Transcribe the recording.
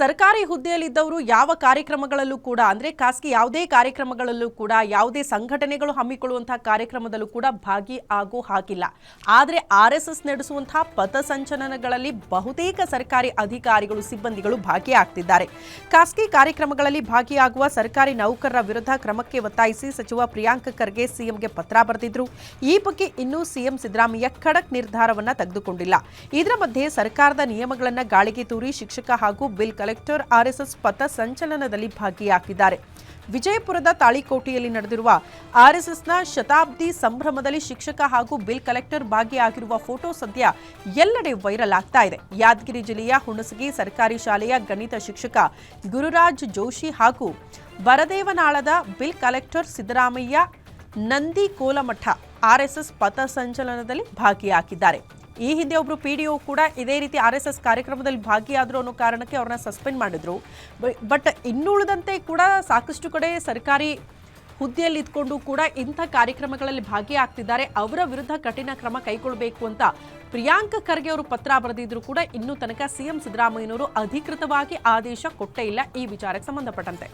ಸರ್ಕಾರಿ ಹುದ್ದೆಯಲ್ಲಿದ್ದವರು ಯಾವ ಕಾರ್ಯಕ್ರಮಗಳಲ್ಲೂ ಕೂಡ, ಅಂದ್ರೆ ಖಾಸಗಿ ಯಾವುದೇ ಕಾರ್ಯಕ್ರಮಗಳಲ್ಲೂ ಕೂಡ, ಯಾವುದೇ ಸಂಘಟನೆಗಳು ಹಮ್ಮಿಕೊಳ್ಳುವಂತಹ ಕಾರ್ಯಕ್ರಮದಲ್ಲೂ ಕೂಡ ಭಾಗಿ ಆಗೋ ಹಾಗಿಲ್ಲ. ಆದರೆ ಆರ್ ಎಸ್ ಎಸ್ ನಡೆಸುವಂತಹ ಪಥಸಂಚಲನಗಳಲ್ಲಿ ಬಹುತೇಕ ಸರ್ಕಾರಿ ಅಧಿಕಾರಿಗಳು, ಸಿಬ್ಬಂದಿಗಳು ಭಾಗಿಯಾಗ್ತಿದ್ದಾರೆ ಖಾಸಗಿ ಕಾರ್ಯಕ್ರಮಗಳಲ್ಲಿ ಭಾಗಿಯಾಗುವ ಸರ್ಕಾರಿ ನೌಕರರ ವಿರುದ್ಧ ಕ್ರಮಕ್ಕೆ ಒತ್ತಾಯಿಸಿ ಸಚಿವ ಪ್ರಿಯಾಂಕ್ ಖರ್ಗೆ ಸಿಎಂಗೆ ಪತ್ರ ಬರೆದಿದ್ರು. ಈ ಬಗ್ಗೆ ಇನ್ನೂ ಸಿಎಂ ಸಿದ್ದರಾಮಯ್ಯ ಖಡಕ್ ನಿರ್ಧಾರವನ್ನ ತೆಗೆದುಕೊಂಡಿಲ್ಲ. ಇದರ ಮಧ್ಯೆ ಸರ್ಕಾರದ ನಿಯಮಗಳನ್ನ ಗಾಳಿಗೆ ತೂರಿ ಶಿಕ್ಷಕ ಹಾಗೂ ಬಿಲ್ ಕಲೆಕ್ಟರ್ ಆರ್ಎಸ್ಎಸ್ ಪಥ ಸಂಚಲನದಲ್ಲಿ ಭಾಗಿಯಾಗಿದ್ದಾರೆ. ವಿಜಯಪುರದ ತಾಳಿಕೋಟೆಯಲ್ಲಿ ನಡೆದಿರುವ ಆರ್ಎಸ್ಎಸ್ನ ಶತಾಬ್ದಿ ಸಂಭ್ರಮದಲ್ಲಿ ಶಿಕ್ಷಕ ಹಾಗೂ ಬಿಲ್ ಕಲೆಕ್ಟರ್ ಭಾಗಿಯಾಗಿರುವ ಫೋಟೋ ಸದ್ಯ ಎಲ್ಲೆಡೆ ವೈರಲ್ ಆಗ್ತಾ ಇದೆ. ಯಾದಗಿರಿ ಜಿಲ್ಲೆಯ ಹುಣಸಗಿ ಸರ್ಕಾರಿ ಶಾಲೆಯ ಗಣಿತ ಶಿಕ್ಷಕ ಗುರುರಾಜ್ ಜೋಶಿ ಹಾಗೂ ಬರದೇವನಾಳದ bill collector Siddaramaiah Nandi Kolamath RSS ಪಥ ಸಂಚಲನದಲ್ಲಿ ಭಾಗಿಯಾಗಿದ್ದಾರೆ. ಈ ಹಿಂದೆ ಒಬ್ರು ಪಿಡಿಒ ಕೂಡ ಇದೇ ರೀತಿ ಆರ್ ಎಸ್ ಎಸ್ ಕಾರ್ಯಕ್ರಮದಲ್ಲಿ ಭಾಗಿಯಾದರು ಅನ್ನೋ ಕಾರಣಕ್ಕೆ ಅವ್ರನ್ನ ಸಸ್ಪೆಂಡ್ ಮಾಡಿದ್ರು. ಬಟ್ ಇನ್ನುಳಿದಂತೆ ಕೂಡ ಸಾಕಷ್ಟು ಕಡೆ ಸರ್ಕಾರಿ ಹುದ್ದೆಯಲ್ಲಿ ಇದ್ಕೊಂಡು ಕೂಡ ಇಂಥ ಕಾರ್ಯಕ್ರಮಗಳಲ್ಲಿ ಭಾಗಿಯಾಗ್ತಿದ್ದಾರೆ. ಅವರ ವಿರುದ್ಧ ಕಠಿಣ ಕ್ರಮ ಕೈಗೊಳ್ಳಬೇಕು ಅಂತ ಪ್ರಿಯಾಂಕ ಖರ್ಗೆ ಅವರು ಪತ್ರ ಬರೆದಿದ್ರು ಕೂಡ ಇನ್ನೂ ತನಕ ಸಿಎಂ ಸಿದ್ದರಾಮಯ್ಯನವರು ಅಧಿಕೃತವಾಗಿ ಆದೇಶ ಕೊಟ್ಟೇ ಇಲ್ಲ. ಈ ವಿಚಾರಕ್ಕೆ ಸಂಬಂಧಪಟ್ಟಂತೆ.